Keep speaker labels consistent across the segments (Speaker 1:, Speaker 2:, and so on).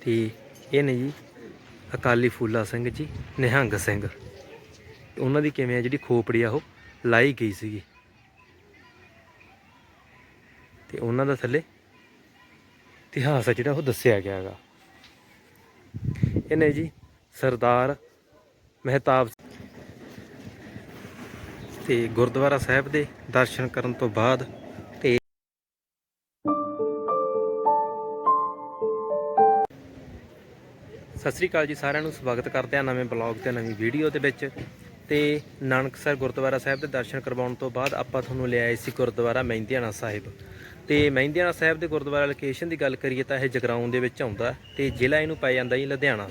Speaker 1: ਤੇ ਇਹ ਨੇ ਜੀ ਅਕਾਲੀ ਫੂਲਾ ਸਿੰਘ ਜੀ, ਨਿਹੰਗ ਸਿੰਘ। ਉਹਨਾਂ ਦੀ ਕਿਵੇਂ ਆ ਜਿਹੜੀ ਖੋਪੜੀ ਆ ਉਹ ਲਾਈ ਗਈ ਸੀਗੀ। ਤੇ ਉਹਨਾਂ ਦਾ ਥੱਲੇ ਇਤਿਹਾਸ ਆ ਜਿਹੜਾ ਉਹ ਦੱਸਿਆ ਗਿਆ ਹੈਗਾ। ਇਹਨੇ ਜੀ ਸਰਦਾਰ ਮਹਿਤਾਬ ਤੇ ਗੁਰਦੁਆਰਾ ਸਾਹਿਬ ਦੇ ਦਰਸ਼ਨ ਕਰਨ ਤੋਂ ਬਾਅਦ ਸਤਿ ਸ੍ਰੀ ਅਕਾਲ ਜੀ ਸਾਰਿਆਂ ਨੂੰ, ਸਵਾਗਤ ਕਰਦੇ ਹਾਂ ਨਵੇਂ ਬਲੌਗ ਤੇ ਨਵੀਂ ਵੀਡੀਓ ਦੇ ਵਿੱਚ। ਤੇ ਨਾਨਕਸਰ ਗੁਰਦੁਆਰਾ ਸਾਹਿਬ ਦੇ ਦਰਸ਼ਨ ਕਰਵਾਉਣ ਤੋਂ ਬਾਅਦ ਆਪਾਂ ਤੁਹਾਨੂੰ ਲਿਆਏ ਸੀ ਗੁਰਦੁਆਰਾ ਮਹਿੰਦੀਆਣਾ ਸਾਹਿਬ। ਤੇ ਮਹਿੰਦੀਆਣਾ ਸਾਹਿਬ ਦੇ ਗੁਰਦੁਆਰਾ ਲੋਕੇਸ਼ਨ ਦੀ ਗੱਲ ਕਰੀਏ ਤਾਂ ਇਹ ਜਗਰਾਉਂ ਦੇ ਵਿੱਚ ਆਉਂਦਾ ਤੇ ਜ਼ਿਲ੍ਹਾ ਇਹਨੂੰ ਪੈ ਜਾਂਦਾ ਜੀ ਲੁਧਿਆਣਾ।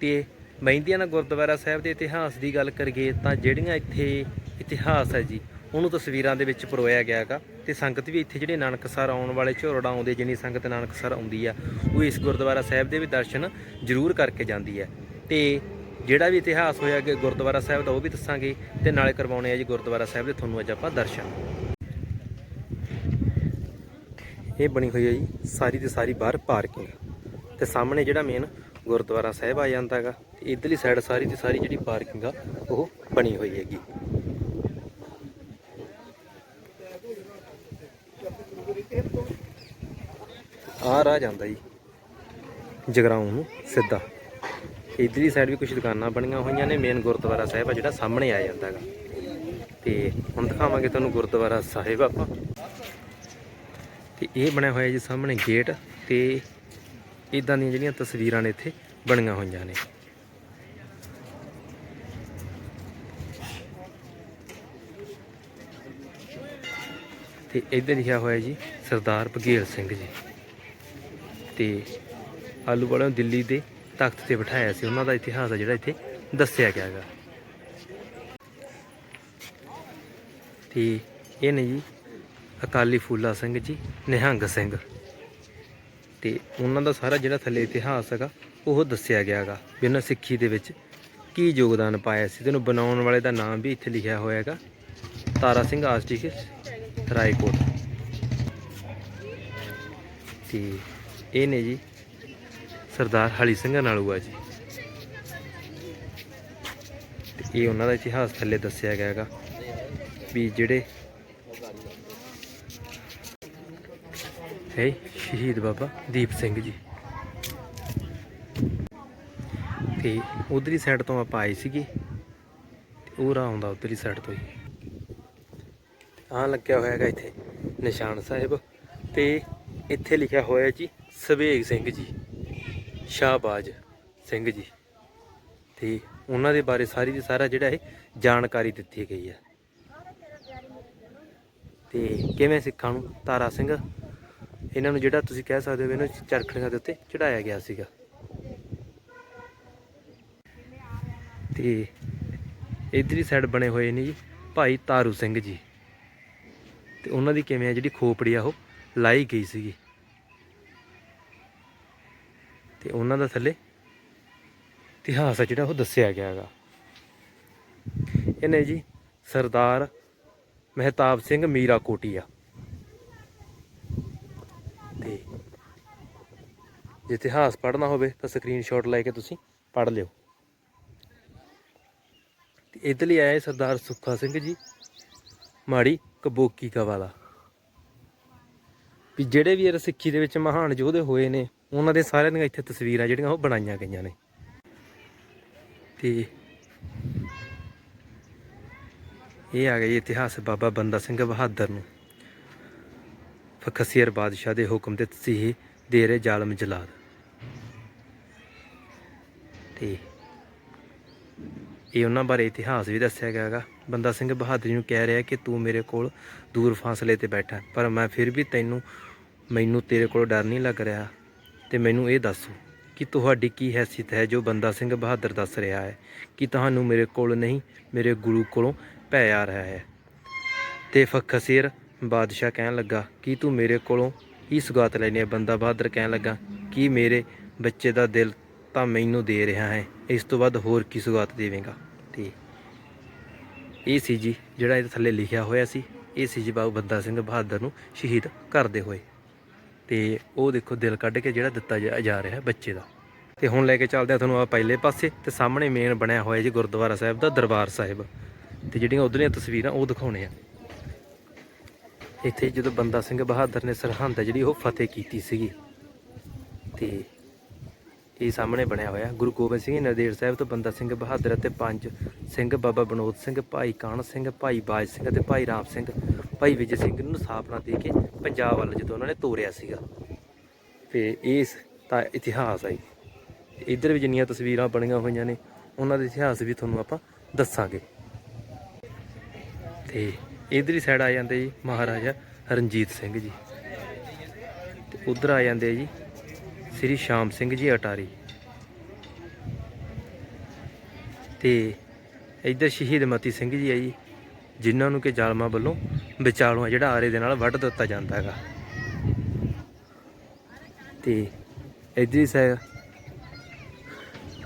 Speaker 1: ਤੇ ਮਹਿੰਦੀਆਣਾ ਗੁਰਦੁਆਰਾ ਸਾਹਿਬ ਦੇ ਇਤਿਹਾਸ ਦੀ ਗੱਲ ਕਰੀਏ ਤਾਂ ਜਿਹੜੀਆਂ ਇੱਥੇ ਇਤਿਹਾਸ ਹੈ ਜੀ ਉਹਨੂੰ ਤਸਵੀਰਾਂ ਦੇ ਵਿੱਚ ਪਰੋਇਆ ਗਿਆ ਹੈਗਾ ਤੇ ਸੰਗਤ ਵੀ ਇੱਥੇ ਜਿਹੜੇ ਨਾਨਕਸਰ ਆਉਣ ਵਾਲੇ ਝੋਰੜਾ ਆਉਂਦੇ, ਜਿੰਨੀ ਸੰਗਤ ਨਾਨਕਸਰ ਆਉਂਦੀ ਆ, ਉਹ ਇਸ ਗੁਰਦੁਆਰਾ ਸਾਹਿਬ ਦੇ ਵੀ ਦਰਸ਼ਨ ਜ਼ਰੂਰ ਕਰਕੇ ਜਾਂਦੀ ਹੈ। ਤੇ ਜਿਹੜਾ ਵੀ ਇਤਿਹਾਸ ਹੋਇਆ ਕਿ ਗੁਰਦੁਆਰਾ ਸਾਹਿਬ ਦਾ ਉਹ ਵੀ ਦੱਸਾਂਗੇ ਤੇ ਨਾਲੇ ਕਰਵਾਉਣੇ ਆ ਜੀ ਗੁਰਦੁਆਰਾ ਸਾਹਿਬ ਦੇ ਤੁਹਾਨੂੰ ਅੱਜ ਆਪਾਂ ਦਰਸ਼ਨ। ਇਹ ਬਣੀ ਹੋਈ ਹੈ ਜੀ ਸਾਰੀ ਦੀ ਸਾਰੀ ਬਾਹਰ ਪਾਰਕਿੰਗ ਤੇ ਸਾਹਮਣੇ ਜਿਹੜਾ ਮੇਨ ਗੁਰਦੁਆਰਾ ਸਾਹਿਬ ਆ ਜਾਂਦਾ ਹੈਗਾ, ਤੇ ਇਧਰਲੀ ਸਾਈਡ ਸਾਰੀ ਦੀ ਸਾਰੀ ਜਿਹੜੀ ਪਾਰਕਿੰਗ ਆ, ਉਹ ਬਣੀ ਹੋਈ ਹੈਗੀ। ਆ ਰਾਹ ਜਾਂਦਾ ਜੀ। ਜਗਰਾਉਂ ਨੂੰ ਸਿੱਧਾ। ਇਧਰਲੀ ਸਾਈਡ ਵੀ ਕੁਝ ਦੁਕਾਨਾਂ ਬਣੀਆਂ ਹੋਈਆਂ ਨੇ ਮੇਨ ਗੁਰਦੁਆਰਾ ਸਾਹਿਬ ਆ ਜਿਹੜਾ ਸਾਹਮਣੇ ਆ ਜਾਂਦਾ ਹੈਗਾ। ਤੇ ਹੁਣ ਦਿਖਾਵਾਂਗੇ ਤੁਹਾਨੂੰ ਗੁਰਦੁਆਰਾ ਸਾਹਿਬ ਆਪਾਂ। ਤੇ ਇਹ ਬਣਿਆ ਹੋਇਆ ਜੀ ਸਾਹਮਣੇ ਗੇਟ ਤੇ ਇਦਾਂ ਦੀਆਂ ਜਿਹੜੀਆਂ ਤਸਵੀਰਾਂ ਨੇ ਇੱਥੇ ਬਣੀਆਂ ਹੋਈਆਂ ਨੇ। ਤੇ ਇੱਧਰ ਲਿਖਿਆ ਹੋਇਆ ਜੀ ਸਰਦਾਰ ਬਘੇਲ ਸਿੰਘ ਜੀ। ਤੇ ਆਲੂ ਵਾਲਿਆਂ ਨੂੰ ਦਿੱਲੀ ਦੇ ਤਖਤ ਤੇ ਬਿਠਾਇਆ ਸੀ। ਉਹਨਾਂ ਦਾ ਇਤਿਹਾਸ ਹੈ ਜਿਹੜਾ ਇੱਥੇ ਦੱਸਿਆ ਗਿਆ ਹੈਗਾ। ਤੇ ਇਹ ਨੇ ਜੀ ਅਕਾਲੀ ਫੂਲਾ ਸਿੰਘ ਜੀ, ਨਿਹੰਗ ਸਿੰਘ। ਤੇ ਉਹਨਾਂ ਦਾ ਸਾਰਾ ਜਿਹੜਾ ਥੱਲੇ ਇਤਿਹਾਸ ਹੈਗਾ, ਉਹ ਦੱਸਿਆ ਗਿਆ ਹੈਗਾ ਵੀ ਉਹਨਾਂ ਸਿੱਖੀ ਦੇ ਵਿੱਚ ਕੀ ਯੋਗਦਾਨ ਪਾਇਆ ਸੀ। ਤੇ ਉਹਨੂੰ ਬਣਾਉਣ ਵਾਲੇ ਦਾ ਨਾਮ ਵੀ ਇੱਥੇ ਲਿਖਿਆ ਹੋਇਆ ਹੈਗਾ, ਤਾਰਾ ਸਿੰਘ ਆਸਟਿਕ ਰਾਏਕੋਟ। ਤੇ ਇਹ ਨੇ ਜੀ ਸਰਦਾਰ ਹਲੀ ਸਿੰਘ ਨਾਲੂਆ ਜੀ। ਤੇ ਇਹ ਉਹਨਾਂ ਦਾ ਇਤਿਹਾਸ ਥੱਲੇ ਦੱਸਿਆ ਗਿਆ ਹੈਗਾ ਵੀ ਜਿਹੜੇ ਹੈ ਸ਼ਹੀਦ ਬਾਬਾ ਦੀਪ ਸਿੰਘ ਜੀ। ਤੇ ਉਧਰਲੀ ਸਾਈਡ ਤੋਂ ਆਪਾਂ ਆਏ ਸੀਗੇ, ਤੇ ਉਹ ਰਾਹ ਆਉਂਦਾ ਉਧਰਲੀ ਸਾਈਡ ਤੋਂ ਹੀ। ਆ ਲੱਗਿਆ ਹੋਇਆ ਹੈਗਾ ਇੱਥੇ ਨਿਸ਼ਾਨ ਸਾਹਿਬ। ਤੇ ਇੱਥੇ ਲਿਖਿਆ ਹੋਇਆ ਜੀ ਸਵੇਗ ਸਿੰਘ ਜੀ, ਸ਼ਾਹਬਾਜ ਸਿੰਘ ਜੀ ਤੇ ਉਹਨਾਂ ਦੇ ਬਾਰੇ ਸਾਰੀ ਦੀ ਸਾਰਾ ਜਿਹੜਾ ਇਹ ਜਾਣਕਾਰੀ ਦਿੱਤੀ ਗਈ ਹੈ। ਤੇ ਕਿਵੇਂ ਸਿੱਖਾਂ ਨੂੰ? ਤਾਰਾ ਸਿੰਘ, ਇਹਨਾਂ ਨੂੰ ਜਿਹੜਾ ਤੁਸੀਂ ਕਹਿ ਸਕਦੇ ਹੋ ਇਹਨਾਂ ਚਰਖੜੀਆਂ ਦੇ ਉੱਤੇ ਚੜਾਇਆ ਗਿਆ ਸੀਗਾ। ਤੇ ਇਧਰਲੀ ਸਾਈਡ ਬਣੇ ਹੋਏ ਨੇ ਜੀ ਭਾਈ ਤਾਰੂ ਸਿੰਘ ਜੀ। ਤੇ ਉਹਨਾਂ ਦੀ ਕਿਵੇਂ ਆ ਜਿਹੜੀ ਖੋਪੜੀ ਆ ਉਹ ਲਾਈ ਗਈ ਸੀਗੀ। ਤੇ ਉਹਨਾਂ ਦਾ ਥੱਲੇ ਇਤਿਹਾਸ ਹੈ ਜਿਹੜਾ ਉਹ ਦੱਸਿਆ ਗਿਆ ਹੈਗਾ। ਇਹਨੇ ਜੀ ਸਰਦਾਰ ਮਹਿਤਾਬ ਸਿੰਘ ਮੀਰਾ ਕੋਟੀਆ ਤੇ ਜੇ ਇਤਿਹਾਸ ਪੜ੍ਹਨਾ ਹੋਵੇ ਤਾਂ ਸਕਰੀਨਸ਼ਾਟ ਲੈ ਕੇ ਤੁਸੀਂ ਪੜ੍ਹ ਲਿਓ। ਤੇ ਇਧਰ ਲਈ ਆਏ ਸਰਦਾਰ ਸੁੱਖਾ ਸਿੰਘ ਜੀ, ਮਾੜੀ ਕਬੋਕੀ ਕਾ ਵੀ ਜਿਹੜੇ ਵੀ ਇਹ ਸਿੱਖੀ ਦੇ ਵਿੱਚ ਮਹਾਨ ਯੋਧੇ ਹੋਏ ਨੇ ਉਹਨਾਂ ਦੇ ਸਾਰਿਆਂ ਦੀਆਂ ਇੱਥੇ ਤਸਵੀਰਾਂ ਜਿਹੜੀਆਂ ਉਹ ਬਣਾਈਆਂ ਗਈਆਂ ਨੇ। ਤੇ ਇਹ ਆ ਗਿਆ ਇਤਿਹਾਸ ਬਾਬਾ ਬੰਦਾ ਸਿੰਘ ਬਹਾਦਰ ਨੂੰ। ਫਖਸੀਰ ਬਾਦਸ਼ਾਹ ਦੇ ਹੁਕਮ ਤੇ ਤਸੀਹੇ ਦੇਰੇ ਜ਼ਾਲਮ ਜਲਾਦ। ਤੇ ਇਹ ਉਹਨਾਂ ਬਾਰੇ ਇਤਿਹਾਸ ਵੀ ਦੱਸਿਆ ਗਿਆ ਹੈਗਾ। ਬੰਦਾ ਸਿੰਘ ਬਹਾਦਰ ਜੀ ਨੂੰ ਕਹਿ ਰਿਹਾ ਕਿ ਤੂੰ ਮੇਰੇ ਕੋਲ ਦੂਰ ਫਾਸਲੇ ਤੇ ਬੈਠਾ, ਪਰ ਮੈਂ ਫਿਰ ਵੀ ਤੈਨੂੰ, ਮੈਨੂੰ ਤੇਰੇ ਕੋਲ ਡਰ ਨਹੀਂ ਲੱਗ ਰਿਹਾ। ਤੇ ਮੈਨੂੰ ਇਹ ਦੱਸੋ ਕਿ ਤੁਹਾਡੀ ਕੀ ਹੈਸੀਅਤ ਹੈ ਜੋ ਬੰਦਾ ਸਿੰਘ ਬਹਾਦਰ ਦੱਸ ਰਿਹਾ ਹੈ ਕਿ ਤੁਹਾਨੂੰ ਮੇਰੇ ਕੋਲ ਨਹੀਂ, ਮੇਰੇ ਗੁਰੂ ਕੋਲੋਂ ਭੈ ਆ ਰਿਹਾ ਹੈ। ਤੇ ਫਖਸੀਰ ਬਾਦਸ਼ਾਹ ਕਹਿਣ ਲੱਗਾ, ਕਿ ਤੂੰ ਮੇਰੇ ਕੋਲੋਂ ਹੀ ਸੁਗਾਤ ਲੈਣੀ ਹੈ? ਬੰਦਾ ਬਹਾਦਰ ਕਹਿਣ ਲੱਗਾ, ਕਿ ਮੇਰੇ ਬੱਚੇ ਦਾ ਦਿਲ ਤਾਂ ਮੈਨੂੰ ਦੇ ਰਿਹਾ ਹੈ? ਇਸ ਤੋਂ ਬਾਅਦ ਹੋਰ ਕੀ ਸੁਗਾਤ ਦੇਵੇਂਗਾ? ਤੇ ਇਹ ਸੀ ਜੀ ਜਿਹੜਾ ਇਹਦੇ ਥੱਲੇ ਲਿਖਿਆ ਹੋਇਆ ਸੀ। ਇਹ ਸੀ ਜੀ ਬਾਬਾ ਬੰਦਾ ਸਿੰਘ ਬਹਾਦਰ ਨੂੰ ਸ਼ਹੀਦ ਕਰਦੇ ਹੋਏ। ਤੇ ਉਹ ਦੇਖੋ ਦਿਲ ਕੱਢ ਕੇ ਜਿਹੜਾ ਦਿੱਤਾ ਜਾ ਜਾ ਰਿਹਾ ਬੱਚੇ ਦਾ। ਤੇ ਹੁਣ ਲੈ ਕੇ ਚੱਲਦੇ ਆ ਤੁਹਾਨੂੰ ਆ ਪਹਿਲੇ ਪਾਸੇ, ਤੇ ਸਾਹਮਣੇ ਮੇਨ ਬਣਿਆ ਹੋਇਆ ਜੀ ਗੁਰਦੁਆਰਾ ਸਾਹਿਬ ਦਾ ਦਰਬਾਰ ਸਾਹਿਬ। ਤੇ ਜਿਹੜੀਆਂ ਉਧਰਲੀਆਂ ਤਸਵੀਰਾਂ ਉਹ ਦਿਖਾਉਣੇ ਆ। ਇੱਥੇ ਜਦੋਂ ਬੰਦਾ ਸਿੰਘ ਬਹਾਦਰ ਨੇ ਸਰਹੰਦ ਆ ਜਿਹੜੀ ਉਹ ਫਤਿਹ ਕੀਤੀ ਸੀਗੀ। ਤੇ ਇਹ ਸਾਹਮਣੇ ਬਣਿਆ ਹੋਇਆ, ਗੁਰੂ ਗੋਬਿੰਦ ਸਿੰਘ ਜੀ ਨੰਦੇੜ ਸਾਹਿਬ ਤੋਂ ਬੰਦਾ ਸਿੰਘ ਬਹਾਦਰ ਅਤੇ ਪੰਜ ਸਿੰਘ ਬਾਬਾ ਬਨੋਦ ਸਿੰਘ, ਭਾਈ ਕਾਹਨ ਸਿੰਘ, ਭਾਈ ਬਾਜ ਸਿੰਘ ਅਤੇ ਭਾਈ ਰਾਮ ਸਿੰਘ ਭਾਈ ਵਿਜੇ ਸਿੰਘ ਨੂੰ ਸਾਪਨਾ ਦੇ ਕੇ ਪੰਜਾਬ ਵੱਲ ਜਦੋਂ ਉਹਨਾਂ ਨੇ ਤੋਰਿਆ ਸੀਗਾ। ਤੇ ਇਸ ਤਾਂ ਇਤਿਹਾਸ ਹੈ ਤੇ ਇੱਧਰ ਵੀ ਜਿੰਨੀਆਂ ਤਸਵੀਰਾਂ ਬਣੀਆਂ ਹੋਈਆਂ ਨੇ, ਉਹਨਾਂ ਦਾ ਇਤਿਹਾਸ ਵੀ ਤੁਹਾਨੂੰ ਆਪਾਂ ਦੱਸਾਂਗੇ। ਤੇ ਇਧਰਲੀ ਸਾਈਡ ਆ ਜਾਂਦੇ ਜੀ ਮਹਾਰਾਜਾ ਰਣਜੀਤ ਸਿੰਘ ਜੀ। ਤੇ ਉਧਰ ਆ ਜਾਂਦੇ ਜੀ ਸ੍ਰੀ ਸ਼ਾਮ ਸਿੰਘ ਜੀ ਅਟਾਰੀ। ਤੇ ਇੱਧਰ ਸ਼ਹੀਦ ਮਤੀ ਸਿੰਘ ਜੀ ਆ ਜੀ। ਜਿਨ੍ਹਾਂ ਨੂੰ ਕਿ ਜ਼ਾਲਮਾਂ ਵੱਲੋਂ ਵਿਚਾਲੋਂ ਜਿਹੜਾ ਆਰੇ ਦੇ ਨਾਲ ਵੱਢ ਦਿੱਤਾ ਜਾਂਦਾ ਹੈਗਾ। ਤੇ ਇੱਧਰ ਹੀ ਸਾਈਡ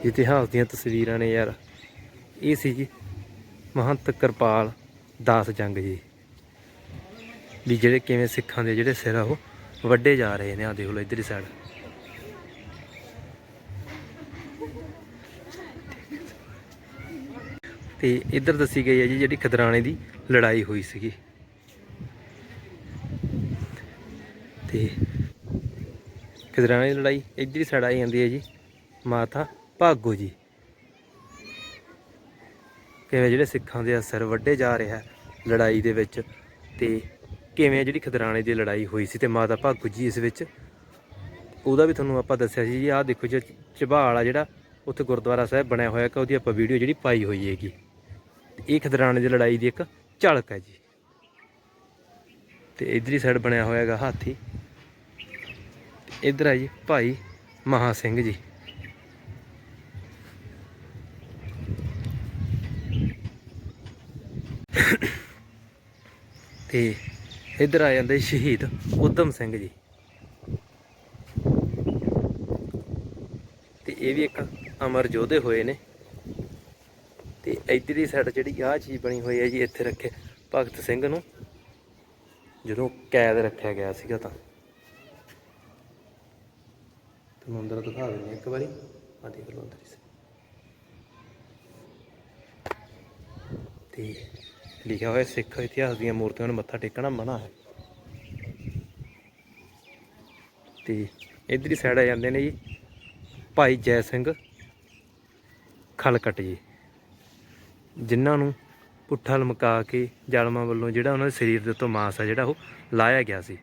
Speaker 1: ਇਤਿਹਾਸ ਦੀਆਂ ਤਸਵੀਰਾਂ ਨੇ ਯਾਰ। ਇਹ ਸੀ ਜੀ ਮਹੰਤ ਕਿਰਪਾਲ ਦਾਸ ਜੰਗ ਜੀ, ਵੀ ਜਿਹੜੇ ਕਿਵੇਂ ਸਿੱਖਾਂ ਦੇ ਜਿਹੜੇ ਸਿਰ ਆ ਉਹ ਵੱਡੇ ਜਾ ਰਹੇ ਨੇ ਆ ਦੇਖ ਲਓ ਇੱਧਰਲੀ ਸਾਈਡ ਤੇ ਇੱਧਰ ਦੱਸੀ ਗਈ ਹੈ ਜੀ ਜਿਹੜੀ ਖਦਰਾਣੇ ਦੀ ਲੜਾਈ ਹੋਈ ਸੀਗੀ। ਤੇ ਖਦਰਾਣੇ ਦੀ ਲੜਾਈ ਇੱਧਰਲੀ ਸਾਈਡ ਆਈ ਜਾਂਦੀ ਹੈ ਜੀ। ਮਾਤਾ ਭਾਗੋ ਜੀ। ਕਿਵੇਂ ਜਿਹੜੇ ਸਿੱਖਾਂ ਦੇ ਅਸਰ ਵੱਡੇ ਜਾ ਰਿਹਾ ਲੜਾਈ ਦੇ ਵਿੱਚ ਤੇ ਕਿਵੇਂ ਜਿਹੜੀ ਖਦਰਾਣੇ ਦੀ ਲੜਾਈ ਹੋਈ ਸੀ ਤੇ ਮਾਤਾ ਭਾਗੋ ਜੀ ਇਸ ਵਿੱਚ। ਉਹਦਾ ਵੀ ਤੁਹਾਨੂੰ ਆਪਾਂ ਦੱਸਿਆ ਸੀ ਜੀ, ਆਹ ਦੇਖੋ ਜੀ ਝਬਾਲ ਆ ਜਿਹੜਾ ਉੱਥੇ ਗੁਰਦੁਆਰਾ ਸਾਹਿਬ ਬਣਿਆ ਹੋਇਆ ਕਿ ਉਹਦੀ ਆਪਾਂ ਵੀਡੀਓ ਜਿਹੜੀ ਪਾਈ ਹੋਈ ਹੈਗੀ। ਇਹ ਖਦਰਾਣੇ ਦੀ ਲੜਾਈ ਦੀ ਇੱਕ ਝਲਕ ਹੈ ਜੀ। ਤੇ ਇਧਰਲੀ ਸਾਈਡ ਬਣਿਆ ਹੋਇਆ ਹੈਗਾ ਹਾਥੀ। ਤੇ ਇਧਰ ਆ ਜੀ ਭਾਈ ਮਹਾ ਸਿੰਘ ਜੀ। ਤੇ ਇੱਧਰ ਆ ਜਾਂਦੇ ਸ਼ਹੀਦ ਉਦਮ ਸਿੰਘ ਜੀ। ਤੇ ਇਹ ਵੀ ਇੱਕ ਅਮਰ ਯੋਧੇ ਹੋਏ ਨੇ। ਇੱਧਰਲੀ ਸਾਈਡ ਜਿਹੜੀ ਆਹ ਚੀਜ਼ ਬਣੀ ਹੋਈ ਹੈ ਜੀ, ਇੱਥੇ ਰੱਖੇ ਭਗਤ ਸਿੰਘ ਨੂੰ। ਜਦੋਂ ਕੈਦ ਰੱਖਿਆ ਗਿਆ ਸੀਗਾ ਤਾਂ। ਤੁਹਾਨੂੰ ਅੰਦਰ ਦਿਖਾ ਦਿੰਦੇ ਇੱਕ ਵਾਰੀ। ਆ ਦੇਖ ਲਓ ਅੰਦਰ ਇਸ ਤੇ ਲਿਖਿਆ ਹੋਇਆ ਸਿੱਖ ਇਤਿਹਾਸ ਦੀਆਂ ਮੂਰਤੀਆਂ ਨੂੰ ਮੱਥਾ ਟੇਕਣਾ ਮਨਾ ਹੈ। ਤੇ ਇਧਰਲੀ ਸਾਈਡ ਆ ਜਾਂਦੇ ਨੇ ਜੀ, ਭਾਈ ਜੈ ਸਿੰਘ ਖਲਕਟ ਜੀ। ਜਿਨ੍ਹਾਂ ਨੂੰ ਪੁੱਠਾ ਲਮਕਾ ਕੇ ਜ਼ਾਲਮਾਂ ਵੱਲੋਂ ਜਿਹੜਾ ਉਹਨਾਂ ਦੇ ਸਰੀਰ ਦੇ ਉੱਤੋਂ ਮਾਸ ਆ ਜਿਹੜਾ ਉਹ ਲਾਇਆ ਗਿਆ ਸੀ।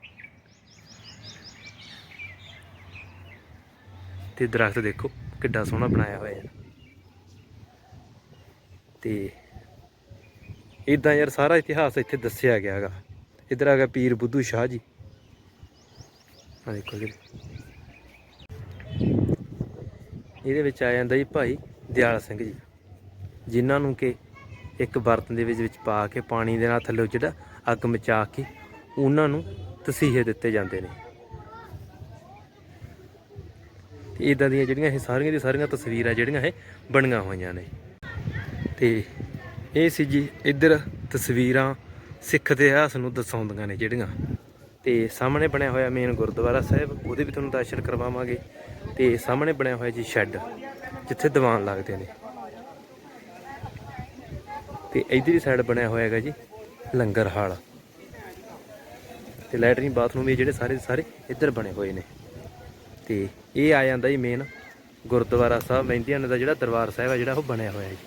Speaker 1: ਤੇ ਦਰਖਤ ਦੇਖੋ ਕਿੱਡਾ ਸੋਹਣਾ ਬਣਾਇਆ ਹੋਇਆ ਹੈ। ਤੇ ਇਦਾਂ ਯਾਰ ਸਾਰਾ ਇਤਿਹਾਸ ਇੱਥੇ ਦੱਸਿਆ ਗਿਆ ਹੈਗਾ। ਇਧਰ ਆ ਗਿਆ ਪੀਰ ਬੁੱਧੂ ਸ਼ਾਹ ਜੀ। ਆ ਦੇਖੋ ਜੀ ਇਹਦੇ ਵਿੱਚ ਆ ਜਾਂਦਾ ਜੀ ਭਾਈ ਦਿਆਲ ਸਿੰਘ ਜੀ। ਜਿਨ੍ਹਾਂ ਨੂੰ ਕਿ ਇੱਕ ਬਰਤਨ ਦੇ ਵਿੱਚ ਵਿੱਚ ਪਾ ਕੇ ਪਾਣੀ ਦੇ ਨਾਲ ਥੱਲੇ ਜਿਹੜਾ ਅੱਗ ਮਚਾ ਕੇ ਉਹਨਾਂ ਨੂੰ ਤਸੀਹੇ ਦਿੱਤੇ ਜਾਂਦੇ ਨੇ। ਤੇ ਇਦਾਂ ਦੀਆਂ ਜਿਹੜੀਆਂ ਇਹ ਸਾਰੀਆਂ ਦੀ ਸਾਰੀਆਂ ਤਸਵੀਰਾਂ ਜਿਹੜੀਆਂ ਇਹ ਬਣੀਆਂ ਹੋਈਆਂ ਨੇ। ਤੇ ਇਹ ਸੀ ਜੀ ਇੱਧਰ ਤਸਵੀਰਾਂ ਸਿੱਖ ਇਤਿਹਾਸ ਨੂੰ ਦਰਸਾਉਂਦੀਆਂ ਨੇ ਜਿਹੜੀਆਂ। ਤੇ ਸਾਹਮਣੇ ਬਣਿਆ ਹੋਇਆ ਮੇਨ ਗੁਰਦੁਆਰਾ ਸਾਹਿਬ, ਉਹਦੇ ਵੀ ਤੁਹਾਨੂੰ ਦਰਸ਼ਨ ਕਰਵਾਵਾਂਗੇ। ਤੇ ਸਾਹਮਣੇ ਬਣਿਆ ਹੋਇਆ ਜੀ ਸ਼ੈੱਡ, ਜਿੱਥੇ ਦੀਵਾਨ ਲੱਗਦੇ ਨੇ। ਤੇ ਇਧਰਲੀ ਸਾਈਡ ਬਣਿਆ ਹੋਇਆ ਹੈਗਾ ਜੀ, ਲੰਗਰ ਹਾਲ। ਤੇ ਲੈਟਰਿਨ ਬਾਥਰੂਮ ਵੀ ਜਿਹੜੇ ਸਾਰੇ ਦੇ ਸਾਰੇ ਇੱਧਰ ਬਣੇ ਹੋਏ ਨੇ। ਤੇ ਇਹ ਆ ਜਾਂਦਾ ਜੀ ਮੇਨ ਗੁਰਦੁਆਰਾ ਸਾਹਿਬ ਮਹਿੰਦੀਆਂ ਦਾ ਜਿਹੜਾ ਦਰਬਾਰ ਸਾਹਿਬ ਹੈ ਜਿਹੜਾ ਉਹ ਬਣਿਆ ਹੋਇਆ ਜੀ।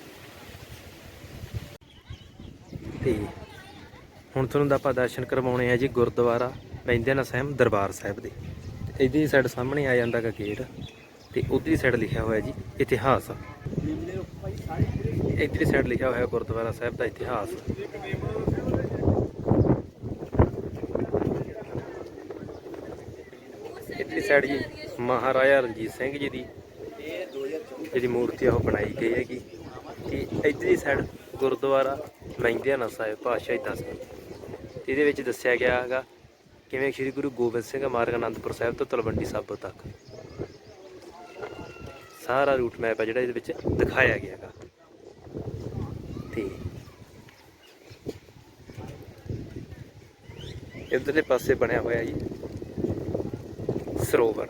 Speaker 1: ਤੇ ਹੁਣ ਤੁਹਾਨੂੰ ਦਾ ਆਪਾਂ ਦਰਸ਼ਨ ਕਰਵਾਉਣੇ ਆ ਜੀ ਗੁਰਦੁਆਰਾ ਮਹਿੰਦਿਆਨਾ ਸਾਹਿਬ, ਦਰਬਾਰ ਸਾਹਿਬ ਦੇ। ਤੇ ਇਹਦੀ ਸਾਈਡ ਸਾਹਮਣੇ ਆ ਜਾਂਦਾ ਗਾ ਗੇਟ ਤੇ ਉਧਰਲੀ ਸਾਈਡ ਲਿਖਿਆ ਹੋਇਆ ਜੀ ਇਤਿਹਾਸ। ਇਧਰਲੀ ਸਾਈਡ ਲਿਖਿਆ ਹੋਇਆ ਗੁਰਦੁਆਰਾ ਸਾਹਿਬ ਦਾ ਇਤਿਹਾਸ। ਇਧਰਲੀ ਸਾਈਡ ਜੀ, ਮਹਾਰਾਜਾ ਰਣਜੀਤ ਸਿੰਘ ਜੀ ਦੀ ਜਿਹੜੀ ਮੂਰਤੀ ਆ ਉਹ ਬਣਾਈ ਗਈ ਹੈਗੀ। ਤੇ ਇਧਰਲੀ ਸਾਈਡ ਗੁਰਦੁਆਰਾ ਮਹਿੰਦਿਆਨਾ ਸਾਹਿਬ ਪਾਤਸ਼ਾਹੀ ਦਸਵੇਂ ਇਹਦੇ ਵਿੱਚ ਦੱਸਿਆ ਗਿਆ ਹੈਗਾ, ਕਿਵੇਂ ਸ੍ਰੀ ਗੁਰੂ ਗੋਬਿੰਦ ਸਿੰਘ ਮਾਰਗ ਅਨੰਦਪੁਰ ਸਾਹਿਬ ਤੋਂ ਤਲਵੰਡੀ ਸਾਬੋ ਤੱਕ। ਸਾਰਾ ਰੂਟ ਮੈਪ ਹੈ ਜਿਹੜਾ ਇਹਦੇ ਵਿੱਚ ਦਿਖਾਇਆ ਗਿਆ ਹੈਗਾ। ਤੇ ਇਧਰਲੇ ਪਾਸੇ ਬਣਿਆ ਹੋਇਆ ਜੀ ਸਰੋਵਰ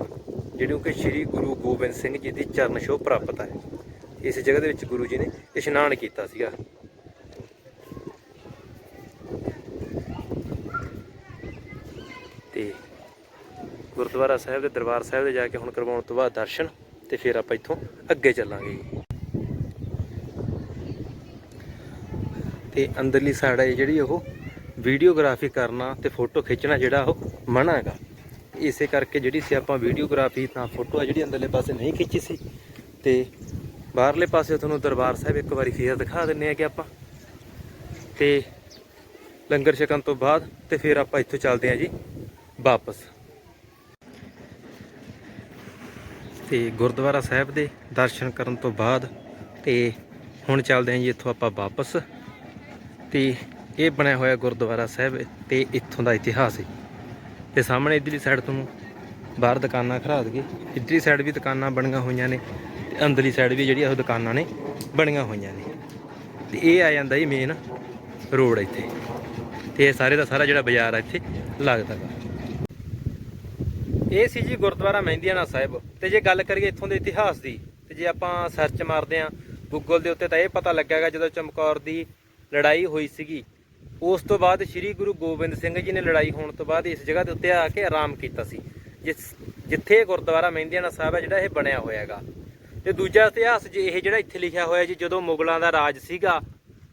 Speaker 1: ਜਿਹਨੂੰ ਕਿ ਸ੍ਰੀ ਗੁਰੂ ਗੋਬਿੰਦ ਸਿੰਘ ਜੀ ਦੀ ਚਰਨ ਛੋਹ ਪ੍ਰਾਪਤ ਹੈ ਇਸ ਜਗ੍ਹਾ ਦੇ ਵਿੱਚ ਗੁਰੂ ਜੀ ਨੇ ਇਸ਼ਨਾਨ ਕੀਤਾ ਸੀਗਾ। ਤੇ ਗੁਰਦੁਆਰਾ ਸਾਹਿਬ ਦੇ ਦਰਬਾਰ ਸਾਹਿਬ ਦੇ ਜਾ ਕੇ ਹੁਣ ਕਰਵਾਉਣ ਤੋਂ ਬਾਅਦ ਦਰਸ਼ਨ ਤੇ ਫਿਰ ਆਪਾਂ ਇੱਥੋਂ ਅੱਗੇ ਚੱਲਾਂਗੇ ਜੀ। ਤੇ ਅੰਦਰਲੀ ਸਾਈਡ ਹੈ ਜਿਹੜੀ ਉਹ ਵੀਡੀਓਗ੍ਰਾਫੀ ਕਰਨਾ ਤੇ ਫੋਟੋ ਖਿੱਚਣਾ ਜਿਹੜਾ ਉਹ ਮਨਾ ਹੈਗਾ। ਇਸੇ ਕਰਕੇ ਜਿਹੜੀ ਸੀ ਆਪਾਂ ਵੀਡੀਓਗ੍ਰਾਫੀ ਤਾਂ ਫੋਟੋ ਆ ਜਿਹੜੀ ਅੰਦਰਲੇ ਪਾਸੇ ਨਹੀਂ ਖਿੱਚੀ ਸੀ। ਤੇ ਬਾਹਰਲੇ ਪਾਸੇ ਤੁਹਾਨੂੰ ਦਰਬਾਰ ਸਾਹਿਬ ਇੱਕ ਵਾਰੀ ਫੇਰ ਦਿਖਾ ਦਿੰਨੇ ਆ ਕਿ ਆਪਾਂ। ਤੇ ਲੰਗਰ ਛਕਣ ਤੋਂ ਬਾਅਦ ਤੇ ਫਿਰ ਆਪਾਂ ਇੱਥੋਂ ਚੱਲਦੇ ਆ ਜੀ ਵਾਪਸ। ਤੇ ਗੁਰਦੁਆਰਾ ਸਾਹਿਬ ਦੇ ਦਰਸ਼ਨ ਕਰਨ ਤੋਂ ਬਾਅਦ ਤੇ ਹੁਣ ਚੱਲਦੇ ਹਾਂ ਜੀ ਇੱਥੋਂ ਆਪਾਂ ਵਾਪਸ। ਤੇ ਇਹ ਬਣਿਆ ਹੋਇਆ ਗੁਰਦੁਆਰਾ ਸਾਹਿਬ ਤੇ ਇੱਥੋਂ ਦਾ ਇਤਿਹਾਸ ਹੈ। ਤੇ ਸਾਹਮਣੇ ਇਧਰਲੀ ਸਾਈਡ ਤੋਂ ਬਾਹਰ ਦੁਕਾਨਾਂ ਖੜਾ ਦਈਏ। ਇਧਰਲੀ ਸਾਈਡ ਵੀ ਦੁਕਾਨਾਂ ਬਣੀਆਂ ਹੋਈਆਂ ਨੇ ਤੇ ਅੰਦਰਲੀ ਸਾਈਡ ਵੀ ਜਿਹੜੀ ਉਹ ਦੁਕਾਨਾਂ ਨੇ ਬਣੀਆਂ ਹੋਈਆਂ ਨੇ। ਤੇ ਇਹ ਆ ਜਾਂਦਾ ਜੀ ਮੇਨ ਰੋਡ ਇੱਥੇ। ਤੇ ਇਹ ਸਾਰੇ ਦਾ ਸਾਰਾ ਜਿਹੜਾ ਬਾਜ਼ਾਰ ਆ ਇੱਥੇ ਲੱਗਦਾ ਗਾ। ਇਹ ਸੀ ਜੀ ਗੁਰਦੁਆਰਾ ਮਹਿੰਦੀਆਣਾ ਸਾਹਿਬ। ਤੇ ਜੇ ਗੱਲ ਕਰੀਏ ਇੱਥੋਂ ਦੇ ਇਤਿਹਾਸ ਦੀ, ਤੇ ਜੇ ਆਪਾਂ ਸਰਚ ਮਾਰਦੇ ਆਂ ਗੂਗਲ ਦੇ ਉੱਤੇ ਤਾਂ ਇਹ ਪਤਾ ਲੱਗਿਆਗਾ ਜਦੋਂ ਚਮਕੌਰ ਦੀ ਲੜਾਈ ਹੋਈ ਸੀਗੀ। ਉਸ ਤੋਂ ਬਾਅਦ ਸ੍ਰੀ ਗੁਰੂ ਗੋਬਿੰਦ ਸਿੰਘ ਜੀ ਨੇ ਲੜਾਈ ਹੋਣ ਤੋਂ ਬਾਅਦ ਇਸ ਜਗ੍ਹਾ ਦੇ ਉੱਤੇ ਆ ਕੇ ਆਰਾਮ ਕੀਤਾ ਸੀ। ਜਿਸ, ਜਿੱਥੇ ਗੁਰਦੁਆਰਾ ਮਹਿੰਦੀਆਣਾ ਸਾਹਿਬ ਹੈ ਜਿਹੜਾ ਇਹ ਬਣਿਆ ਹੋਇਆ ਹੈਗਾ ਤੇ ਦੂਜਾ ਇਤਿਹਾਸ ਜੇ ਇਹ ਜਿਹੜਾ ਇੱਥੇ ਲਿਖਿਆ ਹੋਇਆ ਜੀ, ਜਦੋਂ ਮੁਗਲਾਂ ਦਾ ਰਾਜ ਸੀਗਾ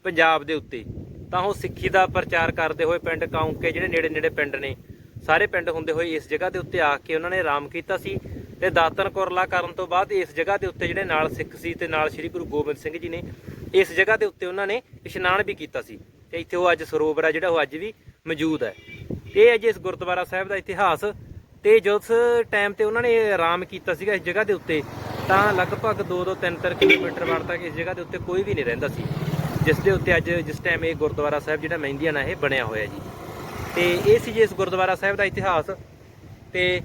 Speaker 1: ਪੰਜਾਬ ਦੇ ਉੱਤੇ, ਤਾਂ ਉਹ ਸਿੱਖੀ ਦਾ ਪ੍ਰਚਾਰ ਕਰਦੇ ਹੋਏ ਪਿੰਡ ਕਾਉਂਕੇ ਜਿਹੜੇ ਨੇੜੇ ਨੇੜੇ ਪਿੰਡ ਨੇ ਸਾਰੇ ਪਿੰਡ ਹੁੰਦੇ ਹੋਏ ਇਸ ਜਗ੍ਹਾ ਦੇ ਉੱਤੇ ਆ ਕੇ ਉਹਨਾਂ ਨੇ ਆਰਾਮ ਕੀਤਾ ਸੀ ਤੇ ਦਾਤਨ ਕੁਰਲਾ ਕਰਨ ਤੋਂ ਬਾਅਦ ਇਸ ਜਗ੍ਹਾ ਦੇ ਉੱਤੇ ਜਿਹੜੇ ਨਾਲ ਸਿੱਖ ਸੀ ਤੇ ਨਾਲ ਸ੍ਰੀ ਗੁਰੂ ਗੋਬਿੰਦ ਸਿੰਘ ਜੀ ਨੇ ਇਸ ਜਗ੍ਹਾ ਦੇ ਉੱਤੇ ਉਹਨਾਂ ਨੇ ਇਸ਼ਨਾਨ ਵੀ ਕੀਤਾ ਸੀ ਤੇ ਇੱਥੇ ਉਹ ਅੱਜ ਸਰੋਵਰ ਹੈ ਜਿਹੜਾ ਉਹ ਅੱਜ ਵੀ ਮੌਜੂਦ ਹੈ। ਇਹ ਹੈ ਜੀ ਇਸ ਗੁਰਦੁਆਰਾ ਸਾਹਿਬ ਦਾ ਇਤਿਹਾਸ ਤੇ ਜਿਸ ਟਾਈਮ ਤੇ ਉਹਨਾਂ ਨੇ ਆਰਾਮ ਕੀਤਾ ਸੀਗਾ ਇਸ ਜਗ੍ਹਾ ਦੇ ਉੱਤੇ, ਤਾਂ ਲਗਭਗ 2-2 3-3 ਕਿਲੋਮੀਟਰ ਵਾਰ ਤੱਕ ਇਸ ਜਗ੍ਹਾ ਦੇ ਉੱਤੇ ਕੋਈ ਵੀ ਨਹੀਂ ਰਹਿੰਦਾ ਸੀ, ਜਿਸ ਦੇ ਉੱਤੇ ਅੱਜ ਜਿਸ ਟਾਈਮ ਇਹ ਗੁਰਦੁਆਰਾ ਸਾਹਿਬ ਜਿਹੜਾ ਮਹਿੰਦੀਆਂ ਮਹਿੰਦੀਆਣਾ ਇਹ ਬਣਿਆ ਹੋਇਆ ਜੀ। ਤੇ ਇਹ ਸੀ ਜੀ ਇਸ ਗੁਰਦੁਆਰਾ ਸਾਹਿਬ ਦਾ ਇਤਿਹਾਸ। ਤੇ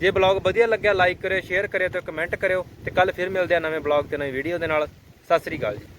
Speaker 1: ਜੇ ਬਲੌਗ ਵਧੀਆ ਲੱਗਿਆ ਲਾਈਕ ਕਰਿਓ ਸ਼ੇਅਰ ਕਰਿਓ ਤੇ ਕਮੈਂਟ ਕਰਿਓ ਤੇ ਕੱਲ ਫਿਰ ਮਿਲਦੇ ਆ ਨਵੇਂ ਬਲੌਗ ਤੇ ਨਵੀਂ ਵੀਡੀਓ ਦੇ ਨਾਲ। ਸਤਿ ਸ੍ਰੀ ਅਕਾਲ ਜੀ।